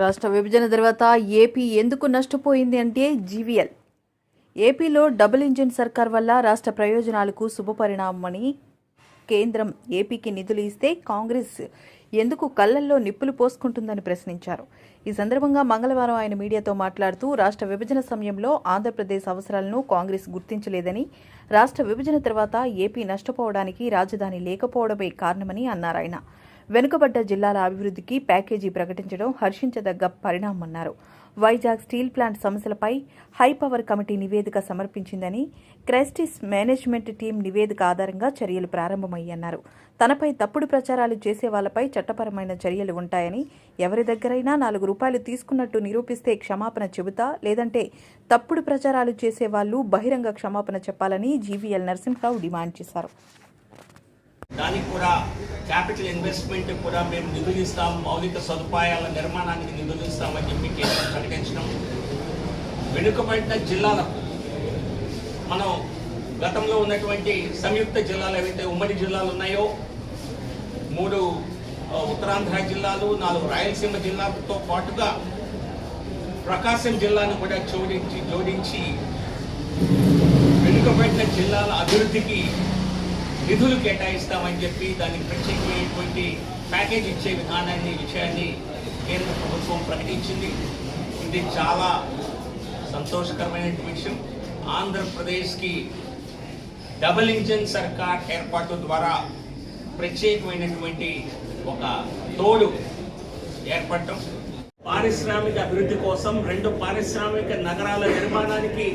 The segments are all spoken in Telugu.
రాష్ట్ర విభజన తర్వాత ఏపీ ఎందుకు నష్టపోయింది అంటే జీవీఎల్. ఏపీలో డబుల్ ఇంజిన్ సర్కార్ వల్ల రాష్ట్ర ప్రయోజనాలకు శుభపరిణామని కేంద్రం ఏపీకి నిధులు ఇస్తే కాంగ్రెస్ ఎందుకు కళ్ళల్లో నిప్పులు పోసుకుంటుందని ప్రశ్నించారు. ఈ సందర్భంగా మంగళవారం ఆయన మీడియాతో మాట్లాడుతూ రాష్ట్ర విభజన సమయంలో ఆంధ్రప్రదేశ్ అవసరాలను కాంగ్రెస్ గుర్తించలేదని రాష్ట్ర విభజన తర్వాత ఏపీ నష్టపోవడానికి రాజధాని లేకపోవడమే కారణమని అన్నారు ఆయన. వెనుకబడ్డ జిల్లాల అభివృద్ధికి ప్యాకేజీ ప్రకటించడం హర్షించదగ్గ పరిణామన్నారు వైజాగ్ స్టీల్ ప్లాంట్ సమస్యలపై హై పవర్ కమిటీ నివేదిక సమర్పించిందని క్రైస్టిస్ మేనేజ్మెంట్ టీం నివేదిక ఆధారంగా చర్యలు ప్రారంభమయ్యన్నారు. తనపై తప్పుడు ప్రచారాలు చేసే వాళ్ళపై చట్టపరమైన చర్యలు ఉంటాయని ఎవరి దగ్గరైనా నాలుగు రూపాయలు తీసుకున్నట్టు నిరూపిస్తే క్షమాపణ చెబుతా లేదంటే తప్పుడు ప్రచారాలు చేసే వాళ్ళు బహిరంగ క్షమాపణ చెప్పాలని జీవీఎల్ నరసింహరావు డిమాండ్ చేశారు. దానికి కూడా క్యాపిటల్ ఇన్వెస్ట్మెంట్ కూడా మేము నిధులు ఇస్తాం మౌలిక సదుపాయాల నిర్మాణానికి నిధులు ఇస్తామని చెప్పి కేంద్రం ప్రకటించడం. వెనుకబడిన జిల్లాలకు మనం గతంలో ఉన్నటువంటి సంయుక్త జిల్లాలు ఏవైతే ఉమ్మడి జిల్లాలు ఉన్నాయో మూడు ఉత్తరాంధ్ర జిల్లాలు నాలుగు రాయలసీమ జిల్లాలతో పాటుగా ప్రకాశం జిల్లాను కూడా జోడించి జోడించి వెనుకబడిన జిల్లాల అభివృద్ధికి నిధులు కేటాయిస్తామని చెప్పి దానికి ప్రత్యేకమైనటువంటి ప్యాకేజ్ ఇచ్చే విధానాన్ని విషయాన్ని కేంద్ర ప్రభుత్వం ప్రకటించింది. ఇది చాలా సంతోషకరమైనటువంటి విషయం ఆంధ్రప్రదేశ్కి డబుల్ ఇంజిన్ సర్కార్ ఏర్పాటు ద్వారా ప్రత్యేకమైనటువంటి ఒక తోడు ఏర్పడటం. పారిశ్రామిక అభివృద్ధి కోసం రెండు పారిశ్రామిక నగరాల నిర్మాణానికి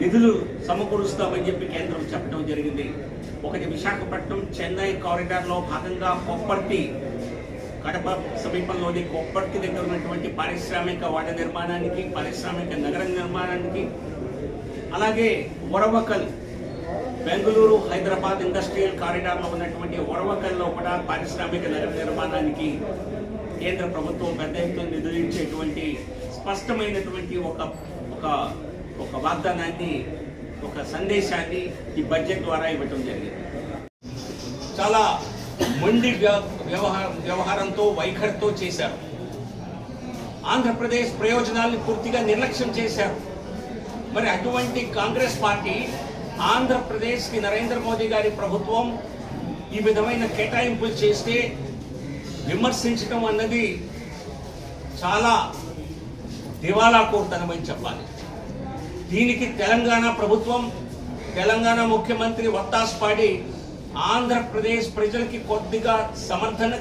నిధులు సమకూరుస్తామని చెప్పి కేంద్రం చెప్పడం జరిగింది. ఒకటి విశాఖపట్నం చెన్నై కారిడార్లో భాగంగా కొప్పర్తి కడప సమీపంలోని కొప్పర్తి దగ్గర ఉన్నటువంటి పారిశ్రామిక వాడ నిర్మాణానికి పారిశ్రామిక నగర నిర్మాణానికి అలాగే వరవకల్ బెంగళూరు హైదరాబాద్ ఇండస్ట్రియల్ కారిడార్లో ఉన్నటువంటి వరవకల్లో కూడా పారిశ్రామిక నగర నిర్మాణానికి కేంద్ర ప్రభుత్వం పెద్ద ఎత్తున నిధులు ఇచ్చేటువంటి స్పష్టమైనటువంటి ఒక ఒక ఒక వాగ్దానాన్ని ఒక సందేశాన్ని ఈ బడ్జెట్ ద్వారా ఇవ్వటం జరిగింది. చాలా మొండి వ్య- వ్యవహారంతో వైఖరితో చేశారు. ఆంధ్రప్రదేశ్ ప్రయోజనాల్ని పూర్తిగా నిర్లక్ష్యం చేశారు. మరి అటువంటి కాంగ్రెస్ పార్టీ ఆంధ్రప్రదేశ్కి నరేంద్ర మోదీ గారి ప్రభుత్వం ఈ విధమైన కేటాయింపులు చేస్తే విమర్శించడం అన్నది చాలా దివాలా కోరుతనమని చెప్పాలి. దీనికి తెలంగాణ ప్రభుత్వం తెలంగాణ ముఖ్యమంత్రి వత్తాస్ పాడి ఆంధ్రప్రదేశ్ ప్రజలకి కొద్దిగా సమర్థన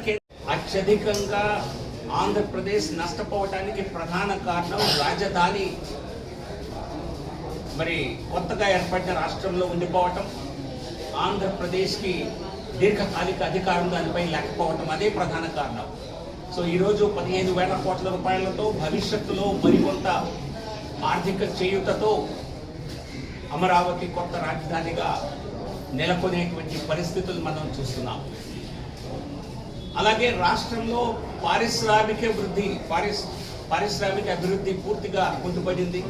అత్యధికంగా ఆంధ్రప్రదేశ్ నష్టపోవటానికి ప్రధాన కారణం రాజధాని. మరి కొత్తగా ఏర్పడిన రాష్ట్రంలో ఉండిపోవటం ఆంధ్రప్రదేశ్కి దీర్ఘకాలిక అధికారం దానిపై లేకపోవటం అదే ప్రధాన కారణం. సో ఈరోజు పదిహేను వేల కోట్ల రూపాయలతో భవిష్యత్తులో మరికొంత ఆర్థిక చేయూతతో అమరావతి కొత్త రాజధానిగా నెలకొనేటువంటి పరిస్థితులు మనం చూస్తున్నాం. అలాగే రాష్ట్రంలో పారిశ్రామిక వృద్ధి పారిశ్ పారిశ్రామిక అభివృద్ధి పూర్తిగా కుంటుపడింది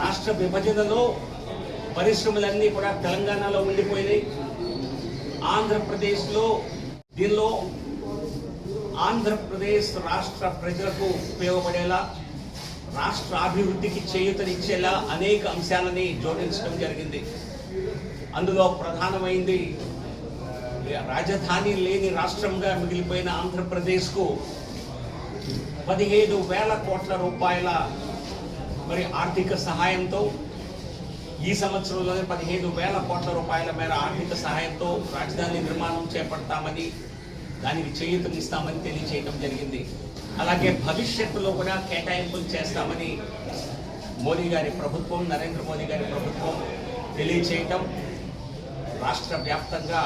రాష్ట్ర విభజనలో పరిశ్రమలన్నీ కూడా తెలంగాణలో ఉండిపోయినాయి. ఆంధ్రప్రదేశ్లో దీనిలో ఆంధ్రప్రదేశ్ రాష్ట్ర ప్రజలకు ఉపయోగపడేలా రాష్ట్ర అభివృద్ధికి చేయూతనిచ్చేలా అనేక అంశాలని జోడించడం జరిగింది. అందులో ప్రధానమైంది రాజధాని లేని రాష్ట్రంగా మిగిలిపోయిన ఆంధ్రప్రదేశ్కు పదిహేను వేల కోట్ల రూపాయల మరి ఆర్థిక సహాయంతో ఈ సంవత్సరంలోనే పదిహేను వేల కోట్ల రూపాయల మేర ఆర్థిక సహాయంతో రాజధాని నిర్మాణం చేపడతామని దానికి చేయూతనిస్తామని తెలియచేయడం జరిగింది. అలాగే భవిష్యత్తులో కూడా కేటాయింపులు చేస్తామని మోదీ గారి ప్రభుత్వం నరేంద్ర మోదీ గారి ప్రభుత్వం తెలియచేయటం రాష్ట్ర వ్యాప్తంగా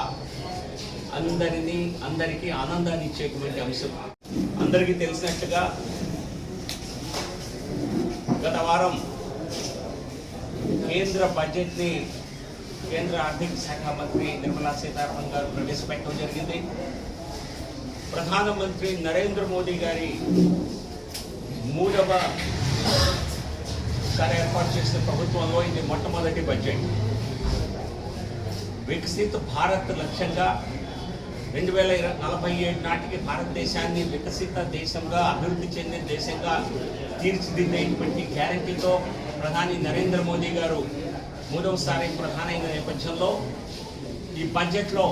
అందరినీ అందరికీ ఆనందాన్ని ఇచ్చేటువంటి అంశం. అందరికీ తెలిసినట్టుగా గత వారం కేంద్ర బడ్జెట్ని కేంద్ర ఆర్థిక శాఖ మంత్రి నిర్మలా సీతారామన్ గారు ప్రవేశపెట్టడం జరిగింది. ప్రధానమంత్రి నరేంద్ర మోదీ గారి మూడవ సార్ ఏర్పాటు చేసిన ప్రభుత్వంలో ఇది మొట్టమొదటి బడ్జెట్ వికసిత్ భారత్ లక్ష్యంగా రెండు వేల నలభై ఏడు నాటికి భారతదేశాన్ని వికసిత దేశంగా అభివృద్ధి చెందిన దేశంగా తీర్చిదిద్దేటువంటి గ్యారంటీతో ప్రధాని నరేంద్ర మోదీ గారు మూడవసారి ప్రధాని నేపథ్యంలో ఈ బడ్జెట్లో